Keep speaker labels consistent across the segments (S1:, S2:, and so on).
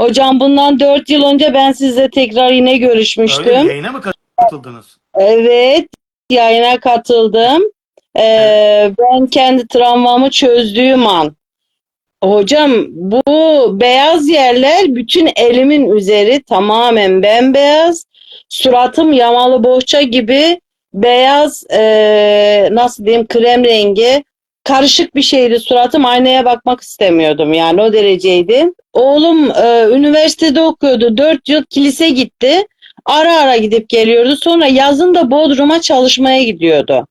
S1: Hocam bundan 4 yıl önce ben sizle tekrar yine
S2: Öyle mi?
S1: görüşmüştüm.
S2: Yayına mı katıldınız?
S1: Evet, yayına katıldım. Ee, ben kendi travmamı çözdüğüm an. Hocam bu beyaz yerler bütün elimin üzeri tamamen bembeyaz. Suratım yamalı bohça gibi beyaz ee, nasıl diyeyim krem rengi karışık bir şeydi suratım aynaya bakmak istemiyordum yani o dereceydi. Oğlum e, üniversitede okuyordu 4 yıl kilise gitti. Ara ara gidip geliyordu. Sonra yazın da Bodrum'a çalışmaya gidiyordu.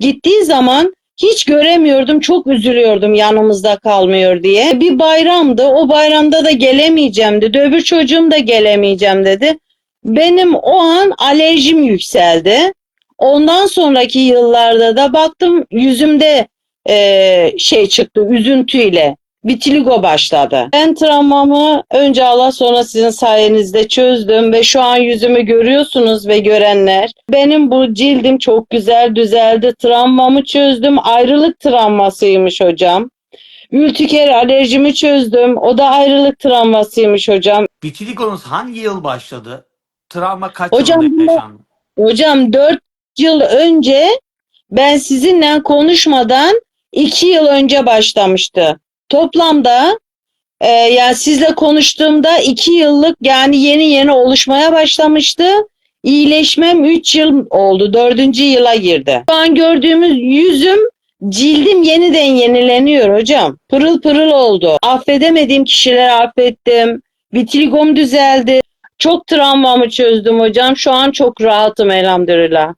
S1: Gittiği zaman hiç göremiyordum. Çok üzülüyordum yanımızda kalmıyor diye. Bir bayramdı. O bayramda da gelemeyeceğim dedi. Öbür çocuğum da gelemeyeceğim dedi. Benim o an alerjim yükseldi. Ondan sonraki yıllarda da baktım yüzümde eee, şey çıktı üzüntüyle. Vitiligo başladı. Ben travmamı önce Allah sonra sizin sayenizde çözdüm ve şu an yüzümü görüyorsunuz ve görenler. Benim bu cildim çok güzel düzeldi. Travmamı çözdüm. Ayrılık travmasıymış hocam. Ültiker alerjimi çözdüm. O da ayrılık travmasıymış hocam.
S2: Vitiligonuz hangi yıl başladı? Travma kaç
S1: Hocam bunda-
S2: yaşandı?
S1: Hocam 4 yıl önce ben sizinle konuşmadan 2 yıl önce başlamıştı. Toplamda e, yani sizle konuştuğumda 2 yıllık yani yeni yeni oluşmaya başlamıştı. İyileşmem 3 yıl oldu. 4. yıla girdi. Şu an gördüğümüz yüzüm cildim yeniden yenileniyor hocam. Pırıl pırıl oldu. Affedemediğim kişileri affettim. Vitiligom düzeldi. Çok travmamı çözdüm hocam. Şu an çok rahatım elhamdülillah.